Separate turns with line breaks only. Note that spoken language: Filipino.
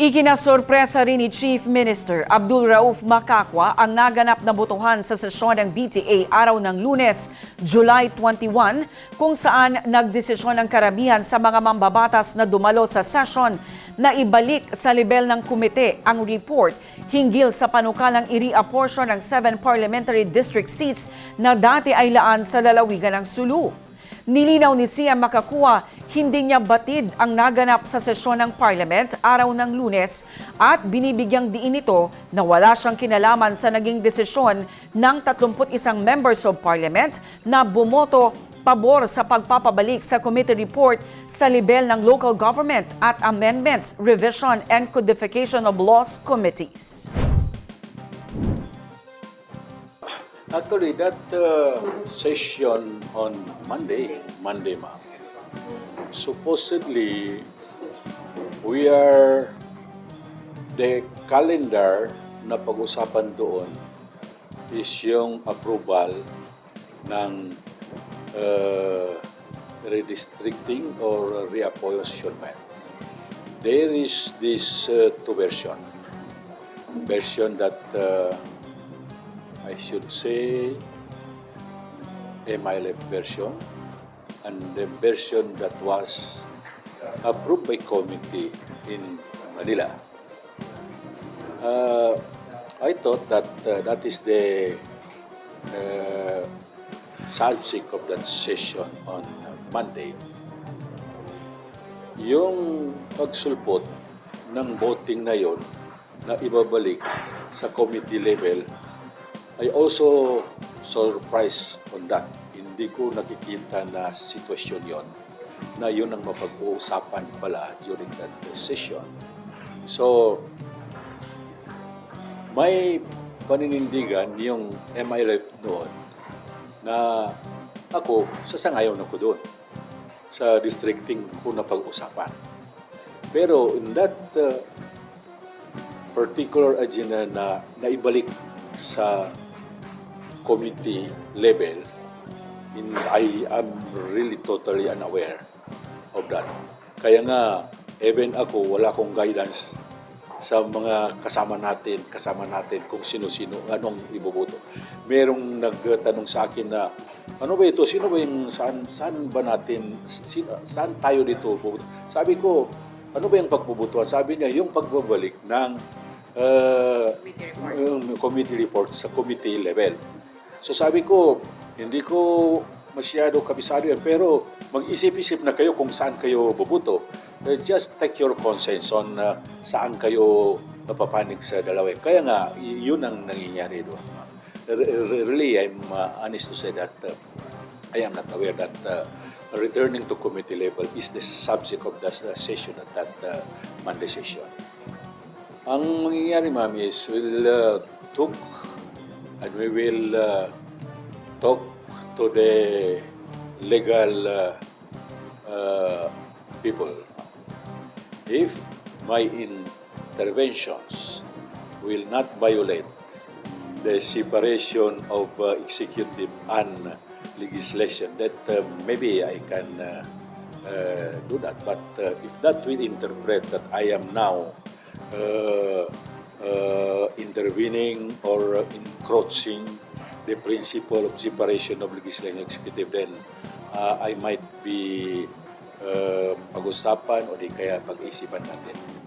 Ikinasorpresa rin ni Chief Minister Abdul Rauf Makakwa ang naganap na botohan sa sesyon ng BTA araw ng lunes, July 21, kung saan nagdesisyon ang karamihan sa mga mambabatas na dumalo sa session na ibalik sa level ng komite ang report hinggil sa panukalang i-reapportion ng seven parliamentary district seats na dati ay laan sa lalawigan ng Sulu. Nilinaw ni Sia Makakuha, hindi niya batid ang naganap sa sesyon ng Parliament araw ng lunes at binibigyang diin ito na wala siyang kinalaman sa naging desisyon ng 31 members of Parliament na bumoto pabor sa pagpapabalik sa committee report sa level ng local government at amendments, revision and codification of laws committees.
Actually, that uh, session on Monday, Monday, ma'am, supposedly we are the calendar na pag-usapan doon is yung approval ng uh, redistricting or reapportionment. There is this uh, two version. Version that uh, I should say MILF version and the version that was approved by committee in Manila. Uh, I thought that uh, that is the uh, subject of that session on Monday. Yung pagsulpot ng voting na yon na ibabalik sa committee level I also surprised on that. Hindi ko nakikita na sitwasyon yon na yun ang mapag-uusapan pala during that session. So, may paninindigan yung MILF noon na ako, sasangayaw na ko doon sa districting ko na pag-usapan. Pero in that uh, particular agenda na naibalik sa committee level, in, I am really totally unaware of that. Kaya nga, even ako, wala akong guidance sa mga kasama natin, kasama natin kung sino-sino, anong iboboto. Merong nagtanong sa akin na, ano ba ito? Sino ba yung, saan, saan ba natin, sino, saan tayo dito? boboto? Sabi ko, ano ba yung pagbubutuan? Sabi niya, yung pagbabalik ng uh, yung committee report sa committee level. So sabi ko, hindi ko masyado kabisado yan, pero mag-isip-isip na kayo kung saan kayo bubuto. Uh, just take your conscience on uh, saan kayo mapapanig sa dalawa. Kaya nga, yun ang nangyayari doon. Really, I'm uh, honest to say that uh, I am not aware that uh, returning to committee level is the subject of the session at that uh, Monday session. Ang mangyayari, ma'am, is we'll uh, talk and we will uh, talk to the legal uh, uh, people. If my interventions will not violate the separation of uh, executive and legislation, that uh, maybe I can uh, uh, do that. But if that will interpret that I am now intervening or encroaching the principle of separation of legislative and executive, then uh, I might be uh, pag-usapan o di kaya pag-isipan natin.